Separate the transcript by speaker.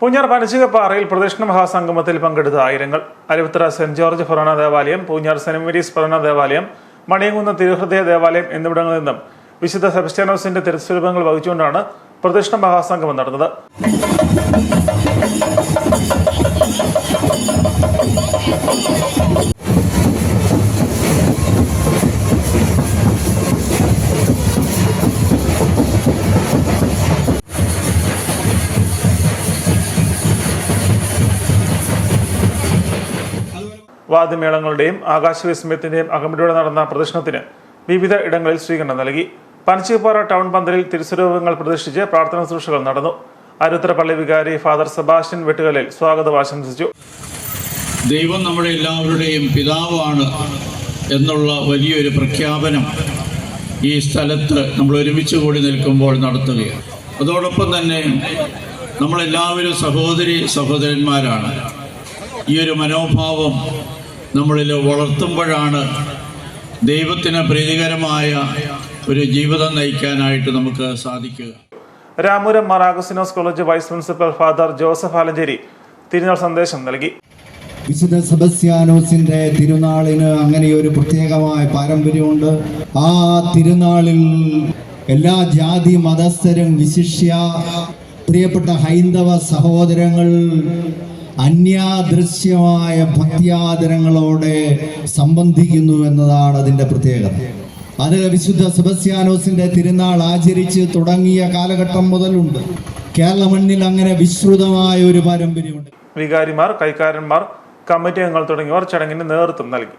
Speaker 1: പൂഞ്ഞാർ പനച്ചികപ്പാറയിൽ പ്രദക്ഷിണ മഹാസംഗമത്തിൽ പങ്കെടുത്ത ആയിരങ്ങൾ. അരുവിത്തറ സെന്റ് ജോർജ് ഫൊറോണ ദേവാലയം പൂഞ്ഞാർ സെന്റ് മേരീസ് ഫൊറോണ ദേവാലയം മണിയങ്കുന്ന് തിരുഹൃദയ ദേവാലയം എന്നിവിടങ്ങളിൽ നിന്നും വിശുദ്ധ സെബസ്റ്റ്യാനോസിന്റെ തിരുസ്വരൂപങ്ങൾ വഹിച്ചുകൊണ്ടാണ് പ്രദക്ഷിണ മഹാസംഗമം നടന്നത്. വാദ്യമേളങ്ങളുടെയും ആകാശവിസ്മയത്തിന്റെയും അകമ്പടിയോടെ നടന്ന പ്രദർശനത്തിന് വിവിധ ഇടങ്ങളിൽ സ്വീകരണം നൽകി. പനച്ചിപ്പാറ ടൗൺ പന്തലിൽ തിരുസ്വരൂപങ്ങൾ പ്രദർശിച്ച് പ്രാർത്ഥന ശുശ്രൂഷകൾ നടന്നു. അരുത്തര പള്ളി വികാരി ഫാദർ സെബാസ്റ്റ്യൻ വെട്ടുകലിൽ സ്വാഗതം ആശംസിച്ചു.
Speaker 2: ദൈവം നമ്മുടെ എല്ലാവരുടെയും പിതാവാണ് എന്നുള്ള വലിയൊരു പ്രഖ്യാപനം ഈ സ്ഥലത്ത് നമ്മൾ ഒരുമിച്ച് കൂടി നിൽക്കുമ്പോൾ നടത്തുകയാണ്. അതോടൊപ്പം തന്നെ നമ്മളെല്ലാവരും സഹോദരി സഹോദരന്മാരാണ്. ഈ ഒരു മനോഭാവം നമ്മളിൽ വളർത്തുമ്പോഴാണ് ദൈവത്തിന് പ്രീതികരമായ ഒരു ജീവിതം നയിക്കാനായിട്ട് നമുക്ക് സാധിക്കുക.
Speaker 1: രാമൂരം മറാഗുസിനോസ് college vice principal father Joseph Alanchery തിരുനാൾ സന്ദേശം നൽകി.
Speaker 3: വിശുദ്ധ സെബസ്ത്യാനോസിന്റെ തിരുനാളിന് അങ്ങനെ ഒരു പ്രത്യേകമായ പാരമ്പര്യമുണ്ട്. ആ തിരുനാളിൽ എല്ലാ ജാതി മതസ്ഥരും വിശിഷ്യ പ്രിയപ്പെട്ട ഹൈന്ദവ സഹോദരങ്ങൾ അന്യാദൃശ്യമായ ഭക്തിയാദരങ്ങളോടെ സംബന്ധിക്കുന്നു എന്നതാണ് അതിന്റെ പ്രത്യേകത. അത് വിശുദ്ധ സെബസ്യാനോസിന്റെ തിരുനാൾ ആചരിച്ച് തുടങ്ങിയ കാലഘട്ടം മുതലുണ്ട്. കേരള മണ്ണിൽ അങ്ങനെ വിശ്രുതമായ ഒരു പാരമ്പര്യമുണ്ട്.
Speaker 1: വികാരിമാർ കൈക്കാരന്മാർ കമ്മിറ്റി അംഗങ്ങൾ തുടങ്ങിയവർ ചടങ്ങിന് നേതൃത്വം നൽകി.